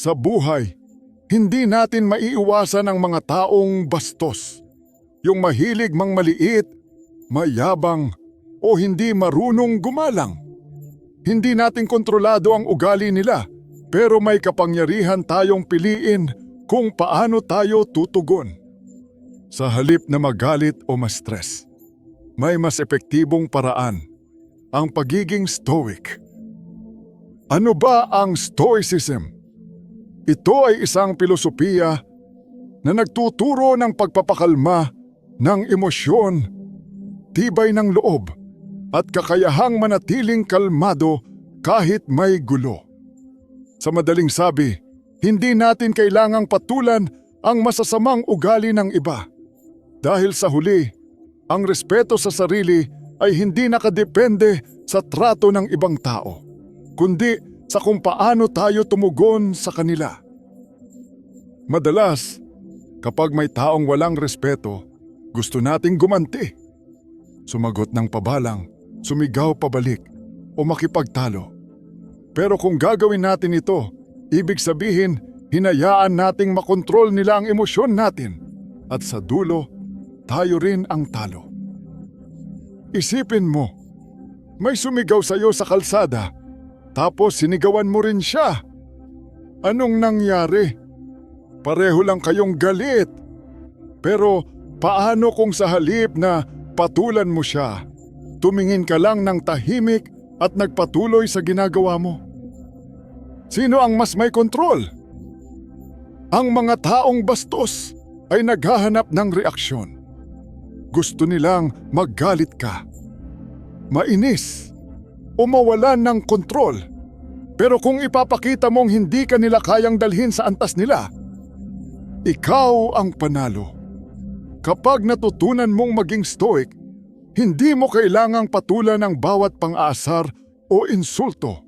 Sa buhay, hindi natin maiiwasan ang mga taong bastos. Yung mahilig mang maliit, mayabang, o hindi marunong gumalang. Hindi natin kontrolado ang ugali nila, pero may kapangyarihan tayong piliin kung paano tayo tutugon. Sa halip na magalit o ma-stress, may mas epektibong paraan, ang pagiging stoic. Ano ba ang stoicism? Ito ay isang pilosopiya na nagtuturo ng pagpapakalma ng emosyon, tibay ng loob, at kakayahang manatiling kalmado kahit may gulo. Sa madaling sabi, hindi natin kailangang patulan ang masasamang ugali ng iba. Dahil sa huli, ang respeto sa sarili ay hindi nakadepende sa trato ng ibang tao, kundi sa kung paano tayo tumugon sa kanila. Madalas, kapag may taong walang respeto, gusto nating gumanti. Sumagot ng pabalang, sumigaw pabalik, o makipagtalo. Pero kung gagawin natin ito, ibig sabihin, hinayaan nating makontrol nila ang emosyon natin at sa dulo, tayo rin ang talo. Isipin mo, may sumigaw sa'yo sa kalsada, tapos sinigawan mo rin siya. Anong nangyari? Pareho lang kayong galit. Pero paano kung sa halip na patulan mo siya, tumingin ka lang ng tahimik at nagpatuloy sa ginagawa mo? Sino ang mas may kontrol? Ang mga taong bastos ay naghahanap ng reaksyon. Gusto nilang maggalit ka, mainis, o mawalan ng kontrol. Pero kung ipapakita mong hindi ka nila kayang dalhin sa antas nila, ikaw ang panalo. Kapag natutunan mong maging stoic, hindi mo kailangang patulan ng bawat pang-aasar o insulto.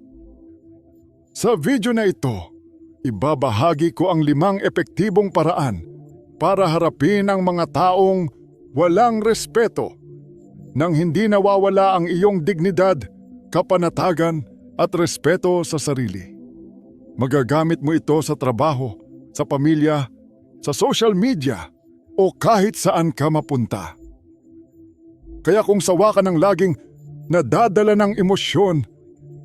Sa video na ito, ibabahagi ko ang limang epektibong paraan para harapin ang mga taong walang respeto nang hindi nawawala ang iyong dignidad, kapanatagan at respeto sa sarili. Magagamit mo ito sa trabaho, sa pamilya, sa social media o kahit saan ka mapunta. Kaya kung sawa ka ng laging nadadala ng emosyon,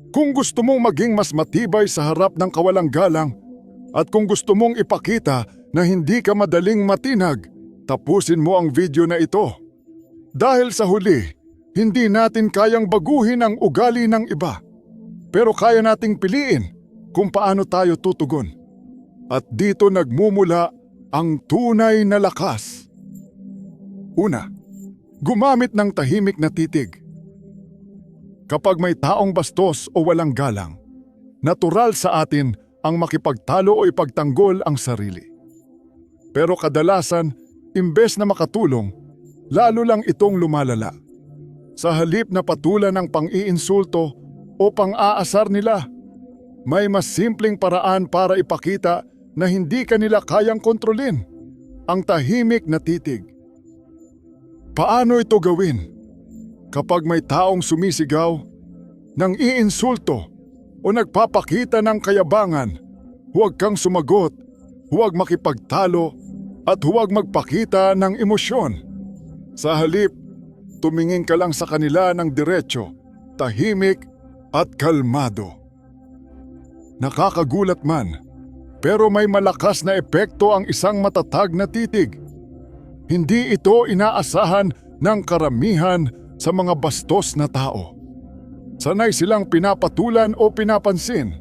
kung gusto mong maging mas matibay sa harap ng kawalang galang, at kung gusto mong ipakita na hindi ka madaling matinag, tapusin mo ang video na ito. Dahil sa huli, hindi natin kayang baguhin ang ugali ng iba. Pero kaya nating piliin kung paano tayo tutugon. At dito nagmumula ang tunay na lakas. Una, gumamit ng tahimik na titig. Kapag may taong bastos o walang galang, natural sa atin ang makipagtalo o ipagtanggol ang sarili. Pero kadalasan, imbes na makatulong, lalo lang itong lumalala. Sa halip na patulan ng pang-iinsulto o pang-aasar nila, may mas simpleng paraan para ipakita na hindi kanila kayang kontrolin ang tahimik na titig. Paano ito gawin? Kapag may taong sumisigaw, nang iinsulto o nagpapakita ng kayabangan, huwag kang sumagot, huwag makipagtalo at huwag magpakita ng emosyon. Sa halip, tumingin ka lang sa kanila ng diretsyo, tahimik at kalmado. Nakakagulat man, pero may malakas na epekto ang isang matatag na titig. Hindi ito inaasahan ng karamihan sa mga bastos na tao. Sanay silang pinapatulan o pinapansin.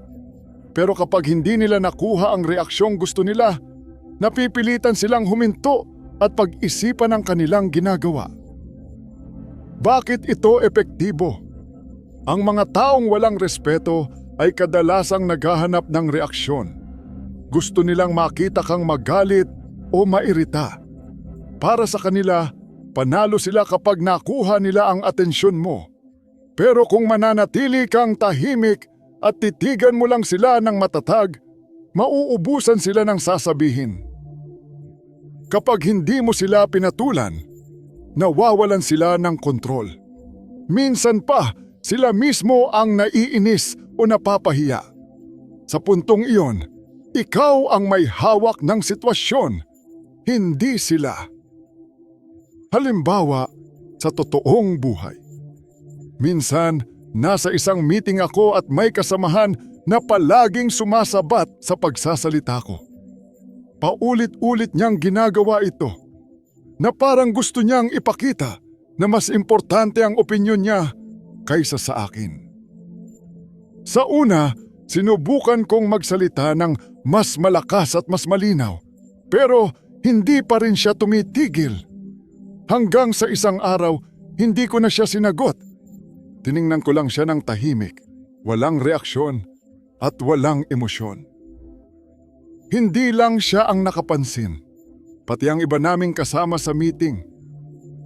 Pero kapag hindi nila nakuha ang reaksyong gusto nila, napipilitan silang huminto at pag-isipan ang kanilang ginagawa. Bakit ito epektibo? Ang mga taong walang respeto ay kadalasang naghahanap ng reaksyon. Gusto nilang makita kang magalit o mairita. Para sa kanila, panalo sila kapag nakuha nila ang atensyon mo. Pero kung mananatili kang tahimik at titigan mo lang sila ng matatag, mauubusan sila ng sasabihin. Kapag hindi mo sila pinatulan, nawawalan sila ng kontrol. Minsan pa, sila mismo ang naiinis o napapahiya. Sa puntong iyon, Ikaw ang may hawak ng sitwasyon, hindi sila. Halimbawa, sa totoong buhay. Minsan, nasa isang meeting ako at may kasamahan na palaging sumasabat sa pagsasalita ko. Paulit-ulit niyang ginagawa ito na parang gusto niyang ipakita na mas importante ang opinyon niya kaysa sa akin. Sa una, sinubukan kong magsalita ng mas malakas at mas malinaw pero hindi pa rin siya tumitigil. Hanggang sa isang araw, hindi ko na siya sinagot. Tiningnan ko lang siya ng tahimik, walang reaksyon at walang emosyon. Hindi lang siya ang nakapansin, pati ang iba naming kasama sa meeting.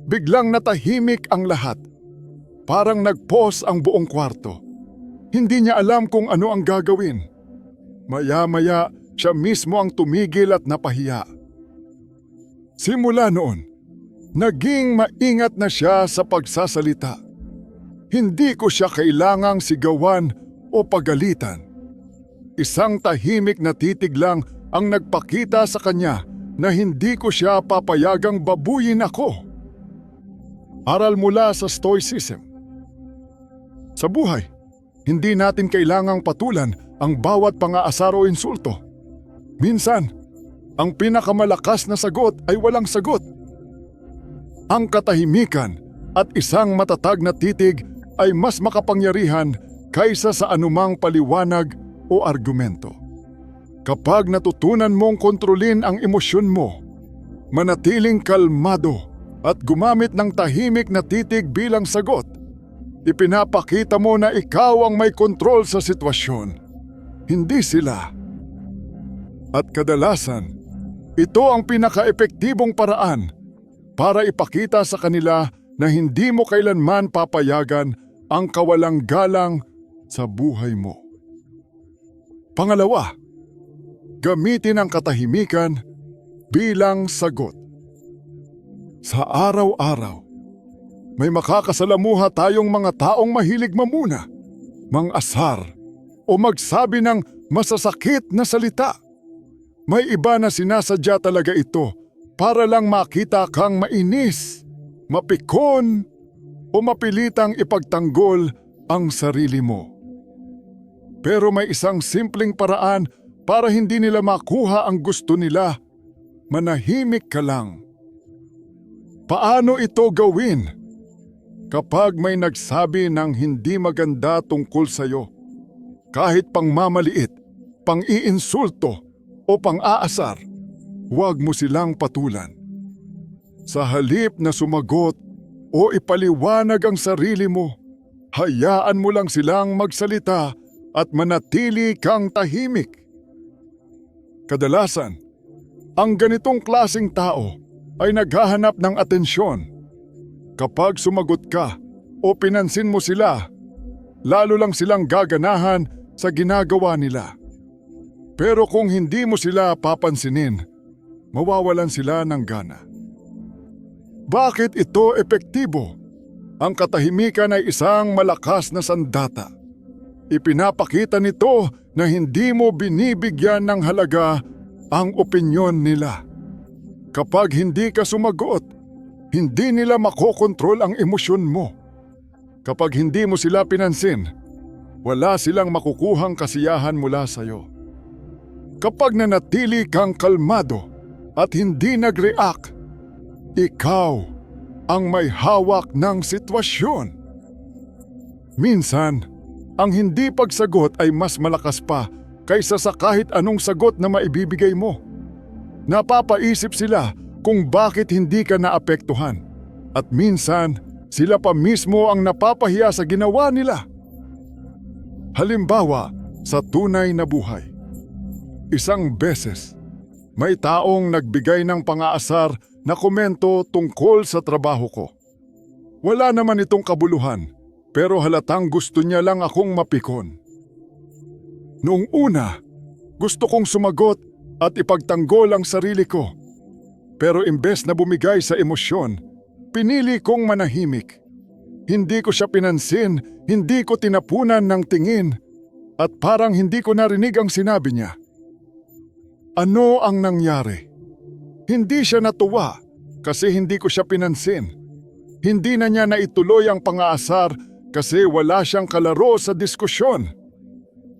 Biglang natahimik ang lahat. Parang nag-pause ang buong kwarto. Hindi niya alam kung ano ang gagawin. Maya-maya, siya mismo ang tumigil at napahiya. Simula noon, naging maingat na siya sa pagsasalita. Hindi ko siya kailangang sigawan o pagalitan. Isang tahimik na titig lang ang nagpakita sa kanya na hindi ko siya papayagang babuyin ako. Aral mula sa Stoicism. Sa buhay, hindi natin kailangang patulan ang bawat pangaasar o insulto. Minsan, ang pinakamalakas na sagot ay walang sagot. Ang katahimikan at isang matatag na titig ay mas makapangyarihan kaysa sa anumang paliwanag o argumento. Kapag natutunan mong kontrolin ang emosyon mo, manatiling kalmado at gumamit ng tahimik na titig bilang sagot, ipinapakita mo na ikaw ang may kontrol sa sitwasyon, hindi sila. At kadalasan, ito ang pinaka-epektibong paraan para ipakita sa kanila na hindi mo kailanman papayagan ang kawalang galang sa buhay mo. Pangalawa, gamitin ang katahimikan bilang sagot. Sa araw-araw, may makakasalamuha tayong mga taong mahilig mamuna, mang-asar o magsabi ng masasakit na salita. May iba na sinasadya talaga ito para lang makita kang mainis, mapikon o mapilitang ipagtanggol ang sarili mo. Pero may isang simpleng paraan para hindi nila makuha ang gusto nila. Manahimik ka lang. Paano ito gawin? Kapag may nagsabi ng hindi maganda tungkol sa'yo, kahit pang mamaliit, pang iinsulto o pang aasar, huwag mo silang patulan. Sa halip na sumagot o ipaliwanag ang sarili mo, hayaan mo lang silang magsalita at manatili kang tahimik. Kadalasan, ang ganitong klasing tao ay naghahanap ng atensyon. Kapag sumagot ka o pinansin mo sila, lalo lang silang gaganahan sa ginagawa nila. Pero kung hindi mo sila papansinin, mawawalan sila ng gana. Bakit ito epektibo? Ang katahimikan ay isang malakas na sandata. Ipinapakita nito na hindi mo binibigyan ng halaga ang opinyon nila. Kapag hindi ka sumagot, hindi nila makokontrol ang emosyon mo. Kapag hindi mo sila pinansin, wala silang makukuhang kasiyahan mula sa iyo. Kapag nanatili kang kalmado at hindi nag-react, ikaw ang may hawak ng sitwasyon. Minsan, ang hindi pagsagot ay mas malakas pa kaysa sa kahit anong sagot na maibibigay mo. Napapaisip sila kung bakit hindi ka naapektuhan at minsan sila pa mismo ang napapahiya sa ginawa nila. Halimbawa, sa tunay na buhay. Isang beses, may taong nagbigay ng pangaasar na komento tungkol sa trabaho ko. Wala naman itong kabuluhan, pero halatang gusto niya lang akong mapikon. Noong una, gusto kong sumagot at ipagtanggol ang sarili ko. Pero imbes na bumigay sa emosyon, pinili kong manahimik. Hindi ko siya pinansin, hindi ko tinapunan ng tingin, at parang hindi ko narinig ang sinabi niya. Ano ang nangyari? Hindi siya natuwa kasi hindi ko siya pinansin. Hindi na niya naituloy ang pangaasar kasi wala siyang kalaro sa diskusyon.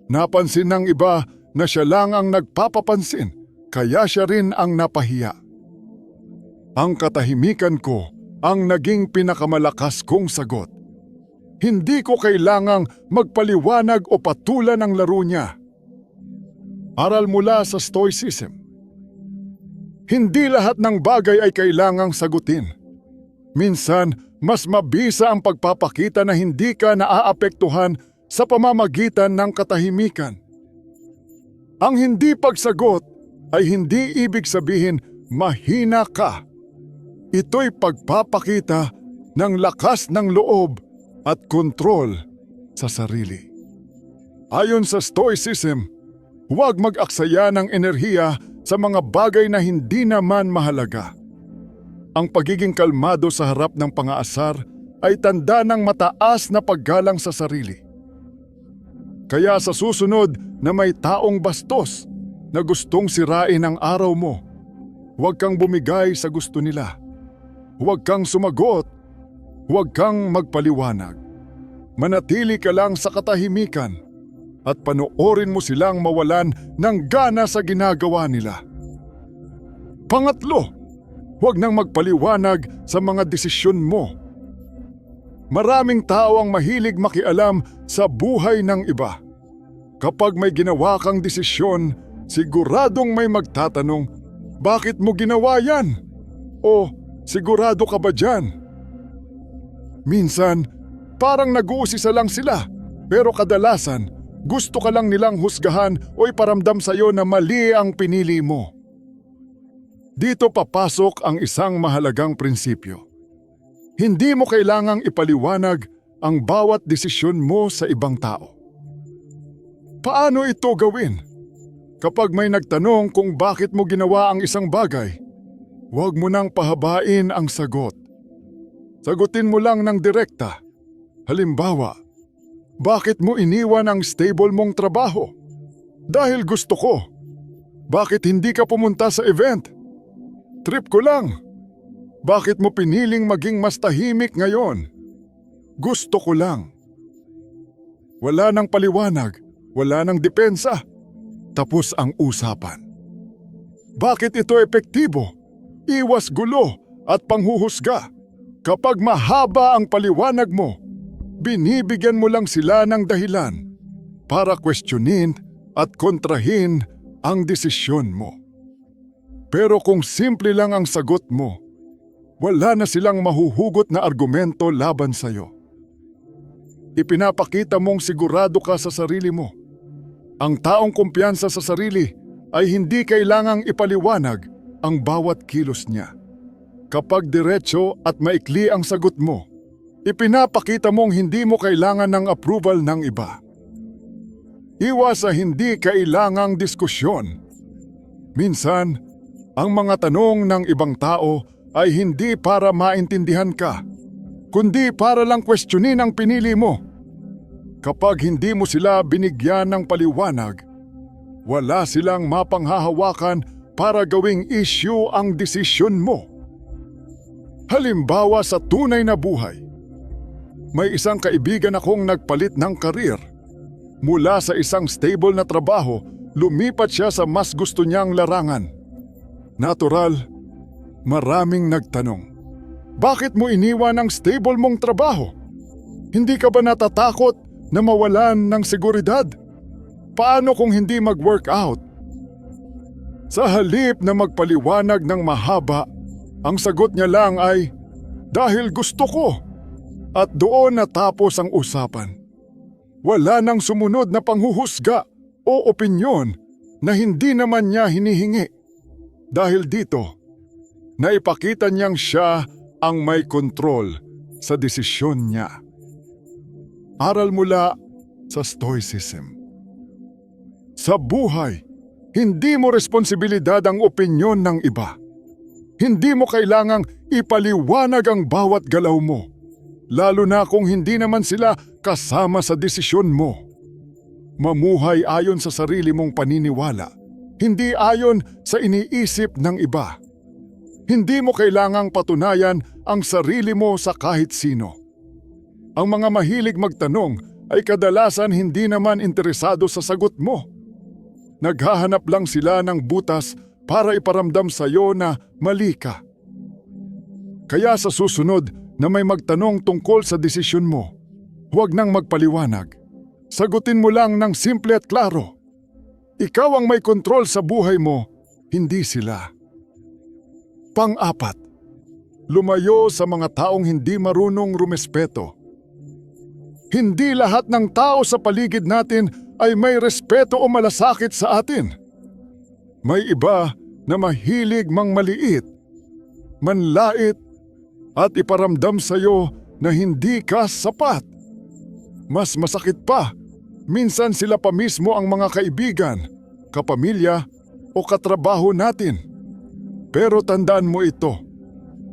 Napansin ng iba na siya lang ang nagpapapansin kaya siya rin ang napahiya. Ang katahimikan ko ang naging pinakamalakas kong sagot. Hindi ko kailangang magpaliwanag o patulan ang laro niya. Aral mula sa Stoicism. Hindi lahat ng bagay ay kailangang sagutin. Minsan, mas mabisa ang pagpapakita na hindi ka naaapektuhan sa pamamagitan ng katahimikan. Ang hindi pagsagot ay hindi ibig sabihin mahina ka. Ito'y pagpapakita ng lakas ng loob at kontrol sa sarili. Ayon sa Stoicism, huwag mag-aksaya ng enerhiya sa mga bagay na hindi naman mahalaga. Ang pagiging kalmado sa harap ng pangaasar ay tanda ng mataas na paggalang sa sarili. Kaya sa susunod na may taong bastos na gustong sirain ang araw mo, huwag kang bumigay sa gusto nila. Huwag kang sumagot. Huwag kang magpaliwanag. Manatili ka lang sa katahimikan at panoorin mo silang mawalan ng gana sa ginagawa nila. Pangatlo, huwag nang magpaliwanag sa mga desisyon mo. Maraming tao ang mahilig makialam sa buhay ng iba. Kapag may ginawa kang desisyon, siguradong may magtatanong, bakit mo ginawa yan? O sigurado ka ba dyan? Minsan, parang nag-uusisa lang sila, pero kadalasan, gusto ka lang nilang husgahan o iparamdam sa iyo na mali ang pinili mo. Dito papasok ang isang mahalagang prinsipyo. Hindi mo kailangang ipaliwanag ang bawat desisyon mo sa ibang tao. Paano ito gawin? Kapag may nagtanong kung bakit mo ginawa ang isang bagay, huwag mo nang pahabain ang sagot. Sagutin mo lang ng direkta. Halimbawa, bakit mo iniwan ang stable mong trabaho? Dahil gusto ko. Bakit hindi ka pumunta sa event? Trip ko lang. Bakit mo piniling maging mas tahimik ngayon? Gusto ko lang. Wala nang paliwanag, wala nang depensa. Tapos ang usapan. Bakit ito epektibo? Iwas gulo at panghuhusga. Kapag mahaba ang paliwanag mo, binibigyan mo lang sila ng dahilan para questionin at kontrahin ang desisyon mo. Pero kung simple lang ang sagot mo, wala na silang mahuhugot na argumento laban sa'yo. Ipinapakita mong sigurado ka sa sarili mo. Ang taong kumpiyansa sa sarili ay hindi kailangang ipaliwanag ang bawat kilos niya. Kapag diretso at maikli ang sagot mo, ipinapakita mong hindi mo kailangan ng approval ng iba. Iwas sa hindi kailangang diskusyon. Minsan, ang mga tanong ng ibang tao ay hindi para maintindihan ka, kundi para lang questionin ang pinili mo. Kapag hindi mo sila binigyan ng paliwanag, wala silang mapanghahawakan para gawing issue ang desisyon mo. Halimbawa sa tunay na buhay, may isang kaibigan akong nagpalit ng karir. Mula sa isang stable na trabaho, lumipat siya sa mas gusto niyang larangan. Natural, maraming nagtanong. Bakit mo iniwan ang stable mong trabaho? Hindi ka ba natatakot na mawalan ng seguridad? Paano kung hindi mag-workout? Sa halip na magpaliwanag ng mahaba, ang sagot niya lang ay, dahil gusto ko. At doon natapos ang usapan. Wala nang sumunod na panghuhusga o opinyon na hindi naman niya hinihingi. Dahil dito, naipakita niyang siya ang may kontrol sa desisyon niya. Aral mula sa Stoicism. Sa buhay, hindi mo responsibilidad ang opinyon ng iba. Hindi mo kailangang ipaliwanag ang bawat galaw mo, lalo na kung hindi naman sila kasama sa desisyon mo. Mamuhay ayon sa sarili mong paniniwala, hindi ayon sa iniisip ng iba. Hindi mo kailangang patunayan ang sarili mo sa kahit sino. Ang mga mahilig magtanong ay kadalasan hindi naman interesado sa sagot mo. Naghahanap lang sila ng butas para iparamdam sa iyo na mali ka. Kaya sa susunod na may magtanong tungkol sa desisyon mo, huwag nang magpaliwanag. Sagutin mo lang ng simple at klaro. Ikaw ang may kontrol sa buhay mo, hindi sila. Pang-apat, lumayo sa mga taong hindi marunong rumespeto. Hindi lahat ng tao sa paligid natin ay may respeto o malasakit sa atin. May iba na mahilig mang maliit, manlait at iparamdam sa iyo na hindi ka sapat. Mas masakit pa, minsan sila pa mismo ang mga kaibigan, kapamilya o katrabaho natin. Pero tandaan mo ito,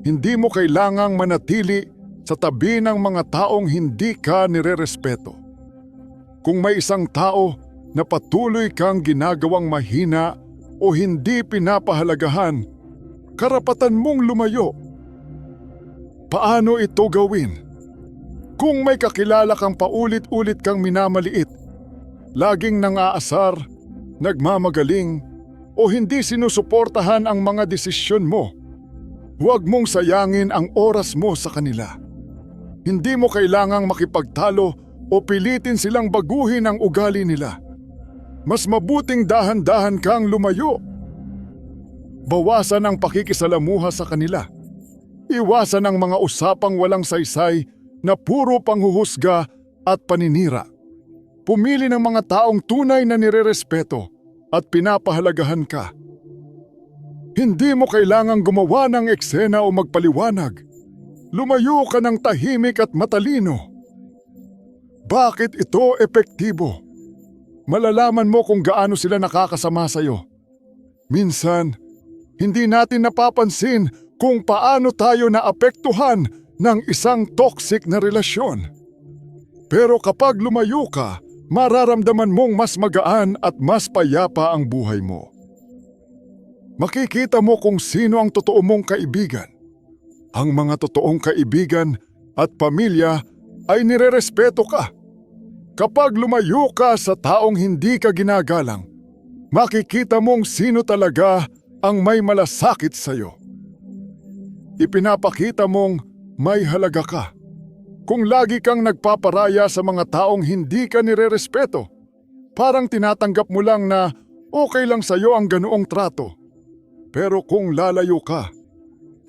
hindi mo kailangang manatili sa tabi ng mga taong hindi ka nirerespeto. Kung may isang tao na patuloy kang ginagawang mahina o hindi pinapahalagahan, karapatan mong lumayo. Paano ito gawin? Kung may kakilala kang paulit-ulit kang minamaliit, laging nangaasar, nagmamagaling, o hindi sinusuportahan ang mga desisyon mo, huwag mong sayangin ang oras mo sa kanila. Hindi mo kailangang makipagtalo o pilitin silang baguhin ang ugali nila. Mas mabuting dahan-dahan kang lumayo. Bawasan ang pakikisalamuha sa kanila. Iwasan ang mga usapang walang saysay na puro panghuhusga at paninira. Pumili ng mga taong tunay na nirerespeto at pinapahalagahan ka. Hindi mo kailangang gumawa ng eksena o magpaliwanag. Lumayo ka ng tahimik at matalino. Bakit ito epektibo? Malalaman mo kung gaano sila nakakasama sa iyo. Minsan, hindi natin napapansin kung paano tayo naapektuhan ng isang toxic na relasyon. Pero kapag lumayo ka, mararamdaman mong mas magaan at mas payapa ang buhay mo. Makikita mo kung sino ang totoo mong kaibigan. Ang mga totoong kaibigan at pamilya ay nirerespeto ka. Kapag lumayo ka sa taong hindi ka ginagalang, makikita mong sino talaga ang may malasakit sa iyo. Ipinapakita mong may halaga ka. Kung lagi kang nagpaparaya sa mga taong hindi ka nirerespeto, parang tinatanggap mo lang na okay lang sa iyo ang ganoong trato. Pero kung lalayo ka,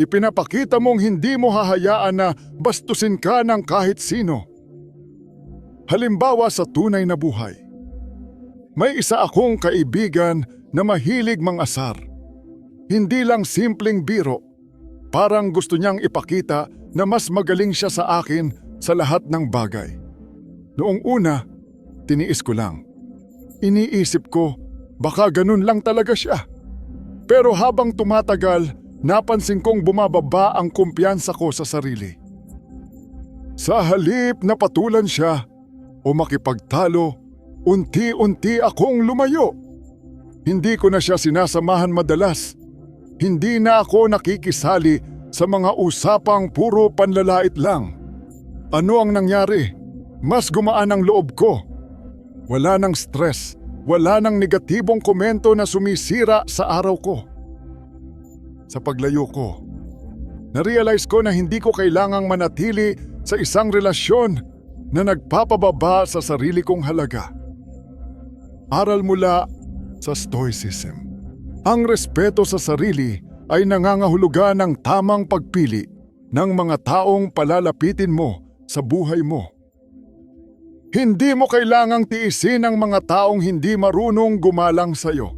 ipinapakita mong hindi mo hahayaan na bastusin ka ng kahit sino. Halimbawa sa tunay na buhay. May isa akong kaibigan na mahilig mangasar. Hindi lang simpleng biro, parang gusto niyang ipakita na mas magaling siya sa akin sa lahat ng bagay. Noong una, tiniis ko lang. Iniisip ko, baka ganun lang talaga siya. Pero habang tumatagal, napansin kong bumababa ang kumpiyansa ko sa sarili. Sa halip na patulan siya o makipagtalo, unti-unti akong lumayo. Hindi ko na siya sinasamahan madalas. Hindi na ako nakikisali sa mga usapang puro panlalait lang. Ano ang nangyari? Mas gumaan ang loob ko. Wala nang stress, wala nang negatibong komento na sumisira sa araw ko. Sa paglayo ko, narealize ko na hindi ko kailangang manatili sa isang relasyon na nagpapababa sa sarili kong halaga. Aral mula sa Stoicism. Ang respeto sa sarili ay nangangahulugan ng tamang pagpili ng mga taong palalapitin mo sa buhay mo. Hindi mo kailangang tiisin ang mga taong hindi marunong gumalang sa iyo.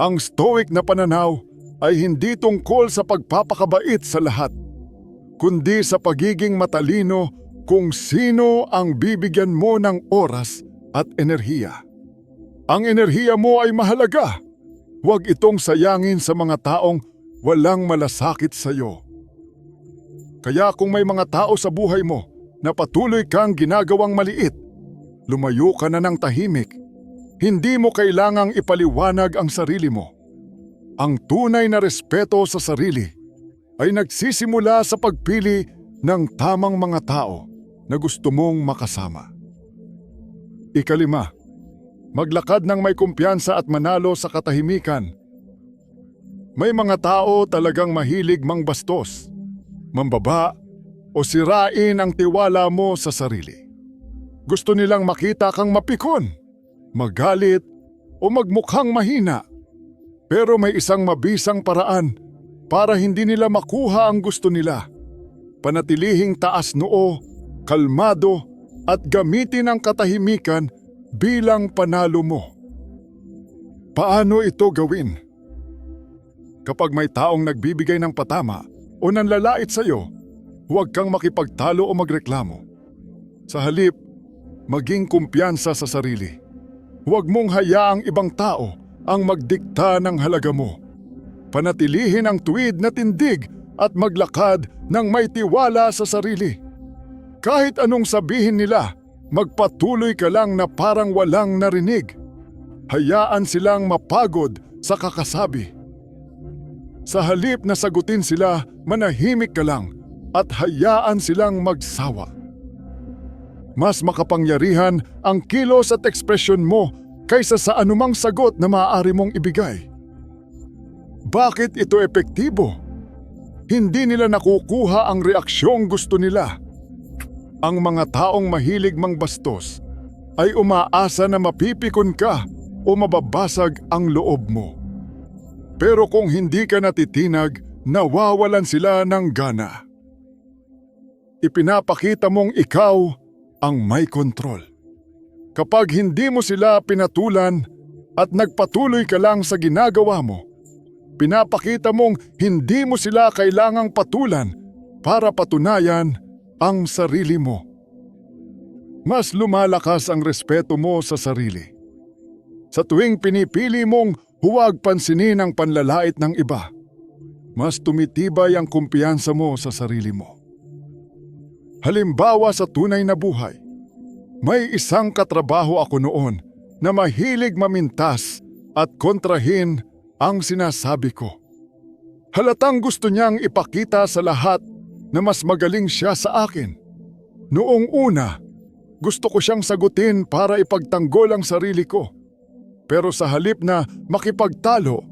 Ang stoic na pananaw ay hindi tungkol sa pagpapakabait sa lahat, kundi sa pagiging matalino kung sino ang bibigyan mo ng oras at enerhiya. Ang enerhiya mo ay mahalaga. Huwag itong sayangin sa mga taong walang malasakit sa iyo. Kaya kung may mga tao sa buhay mo na patuloy kang ginagawang maliit, lumayo ka na ng tahimik. hindi mo kailangang ipaliwanag ang sarili mo. Ang tunay na respeto sa sarili ay nagsisimula sa pagpili ng tamang mga tao na gusto mong makasama. Ikalima, maglakad ng may kumpiyansa at manalo sa katahimikan. May mga tao talagang mahilig mangbastos, mambaba o sirain ang tiwala mo sa sarili. Gusto nilang makita kang mapikon, magalit o magmukhang mahina. Pero may isang mabisang paraan para hindi nila makuha ang gusto nila. Panatilihing taas noo, kalmado at gamitin ang katahimikan bilang panalo mo. Paano ito gawin? Kapag may taong nagbibigay ng patama o nanlalait sa iyo, huwag kang makipagtalo o magreklamo. Sa halip, maging kumpiyansa sa sarili. Huwag mong hayaang ibang tao ang magdikta ng halaga mo. Panatilihin ang tuwid na tindig at maglakad ng may tiwala sa sarili. Kahit anong sabihin nila, magpatuloy ka lang na parang walang narinig. Hayaan silang mapagod sa kakasabi. Sa halip na sagutin sila, manahimik ka lang at hayaan silang magsawa. Mas makapangyarihan ang kilos at ekspresyon mo kaysa sa anumang sagot na maaari mong ibigay. Bakit ito epektibo? Hindi nila nakukuha ang reaksyong gusto nila. Ang mga taong mahilig mangbastos ay umaasa na mapipikon ka o mababasag ang loob mo. Pero kung hindi ka natitinag, nawawalan sila ng gana. Ipinapakita mong ikaw ang may kontrol. Kapag hindi mo sila pinatulan at nagpatuloy ka lang sa ginagawa mo, pinapakita mong hindi mo sila kailangang patulan para patunayan ang sarili mo. Mas lumalakas ang respeto mo sa sarili. Sa tuwing pinipili mong huwag pansinin ang panlalait ng iba, mas tumitibay ang kumpiyansa mo sa sarili mo. Halimbawa sa tunay na buhay, may isang katrabaho ako noon na mahilig mamintas at kontrahin ang sinasabi ko. Halatang gusto niyang ipakita sa lahat na mas magaling siya sa akin. Noong una, gusto ko siyang sagutin para ipagtanggol ang sarili ko. Pero sa halip na makipagtalo,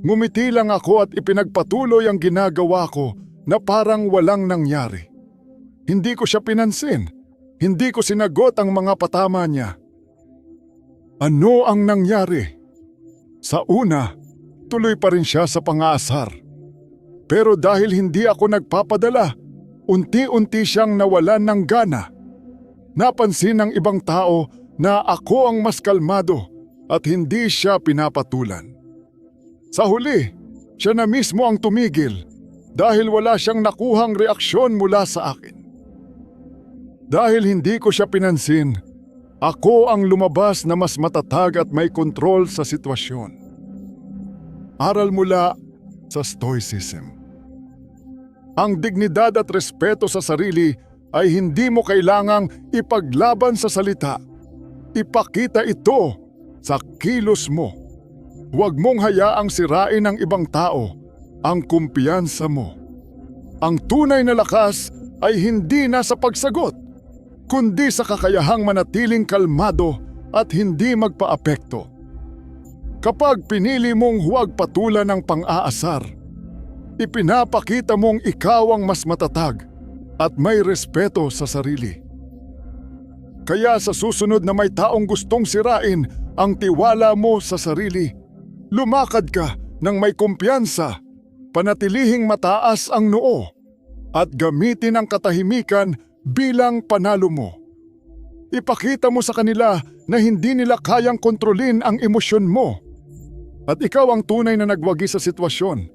ngumiti lang ako at ipinagpatuloy ang ginagawa ko na parang walang nangyari. Hindi ko siya pinansin. Hindi ko sinagot ang mga patama niya. Ano ang nangyari? Sa una, tuloy pa rin siya sa pangaasar. Pero dahil hindi ako nagpapadala, unti-unti siyang nawalan ng gana. Napansin ng ibang tao na ako ang mas kalmado at hindi siya pinapatulan. Sa huli, siya na mismo ang tumigil dahil wala siyang nakuhang reaksyon mula sa akin. Dahil hindi ko siya pinansin, ako ang lumabas na mas matatag at may kontrol sa sitwasyon. Aral mula sa Stoicism. Ang dignidad at respeto sa sarili ay hindi mo kailangang ipaglaban sa salita. Ipakita ito sa kilos mo. Huwag mong hayaang sirain ng ibang tao ang kumpiyansa mo. Ang tunay na lakas ay hindi nasa pagsagot, kundi sa kakayahang manatiling kalmado at hindi magpaapekto. Kapag pinili mong huwag patulan ng pang-aasar, ipinapakita mong ikaw ang mas matatag at may respeto sa sarili. Kaya sa susunod na may taong gustong sirain ang tiwala mo sa sarili, lumakad ka ng may kumpiyansa, panatilihing mataas ang noo, at gamitin ang katahimikan bilang panalo mo. Ipakita mo sa kanila na hindi nila kayang kontrolin ang emosyon mo. At ikaw ang tunay na nagwagi sa sitwasyon.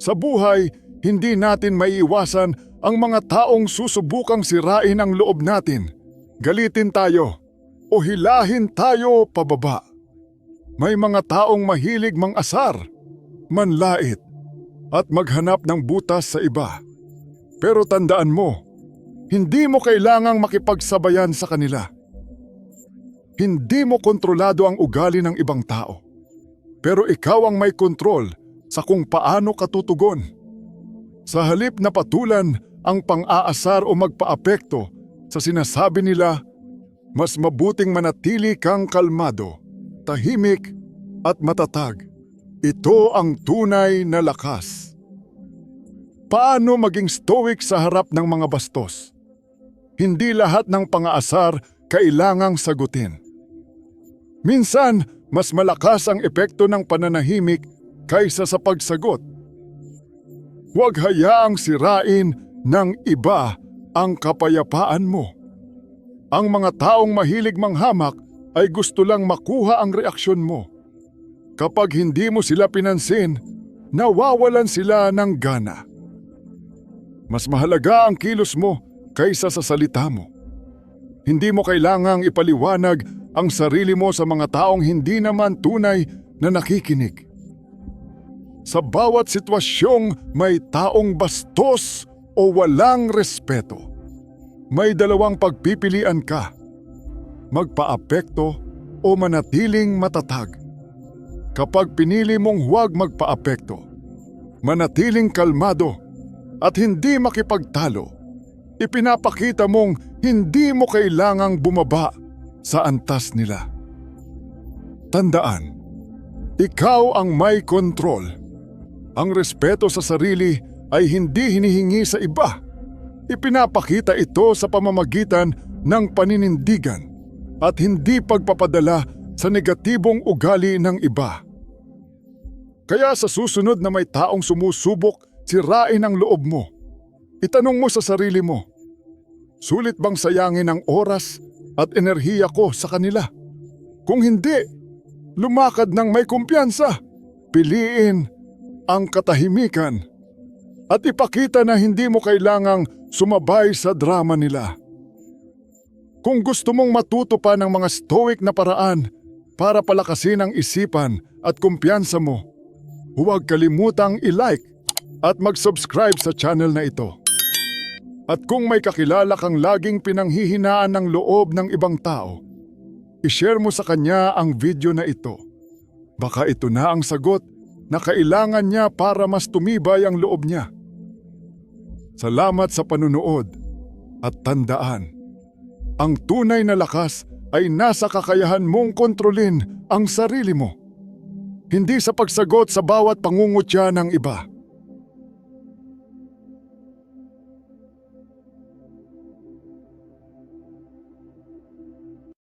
Sa buhay, hindi natin maiiwasan ang mga taong susubukang sirain ang loob natin. Galitin tayo o hilahin tayo pababa. May mga taong mahilig mang asar, manlait, at maghanap ng butas sa iba. Pero tandaan mo, hindi mo kailangang makipagsabayan sa kanila. hindi mo kontrolado ang ugali ng ibang tao. Pero ikaw ang may kontrol sa kung paano ka tutugon. Sa halip na patulan ang pang-aasar o magpaapekto sa sinasabi nila, mas mabuting manatili kang kalmado, tahimik at matatag. Ito ang tunay na lakas. Paano maging stoic sa harap ng mga bastos? Hindi lahat ng pang-aasar kailangang sagutin. Minsan, mas malakas ang epekto ng pananahimik kaysa sa pagsagot. Huwag hayaang sirain ng iba ang kapayapaan mo. Ang mga taong mahilig manghamak ay gusto lang makuha ang reaksyon mo. Kapag hindi mo sila pinansin, nawawalan sila ng gana. Mas mahalaga ang kilos mo kaysa sa salita mo. Hindi mo kailangang ipaliwanag ang sarili mo sa mga taong hindi naman tunay na nakikinig. Sa bawat sitwasyong may taong bastos o walang respeto, may dalawang pagpipilian ka. Magpaapekto o manatiling matatag. Kapag pinili mong huwag magpaapekto, manatiling kalmado at hindi makipagtalo, ipinapakita mong hindi mo kailangang bumaba sa antas nila. Tandaan, ikaw ang may kontrol. Ang respeto sa sarili ay hindi hinihingi sa iba. Ipinapakita ito sa pamamagitan ng paninindigan at hindi pagpapadala sa negatibong ugali ng iba. Kaya sa susunod na may taong sumusubok, sirain ang loob mo. Itanong mo sa sarili mo, sulit bang sayangin ang oras at enerhiya ko sa kanila? Kung hindi, lumakad ng may kumpiyansa. Piliin ang katahimikan at ipakita na hindi mo kailangang sumabay sa drama nila. Kung gusto mong matuto pa ng mga stoic na paraan para palakasin ang isipan at kumpiyansa mo, huwag kalimutang i-like at mag-subscribe sa channel na ito. At kung may kakilala kang laging pinanghihinaan ng loob ng ibang tao, ishare mo sa kanya ang video na ito. Baka ito na ang sagot na kailangan niya para mas tumibay ang loob niya. Salamat sa panunood at tandaan, ang tunay na lakas ay nasa kakayahan mong kontrolin ang sarili mo. Hindi sa pagsagot sa bawat pangungutya ng iba.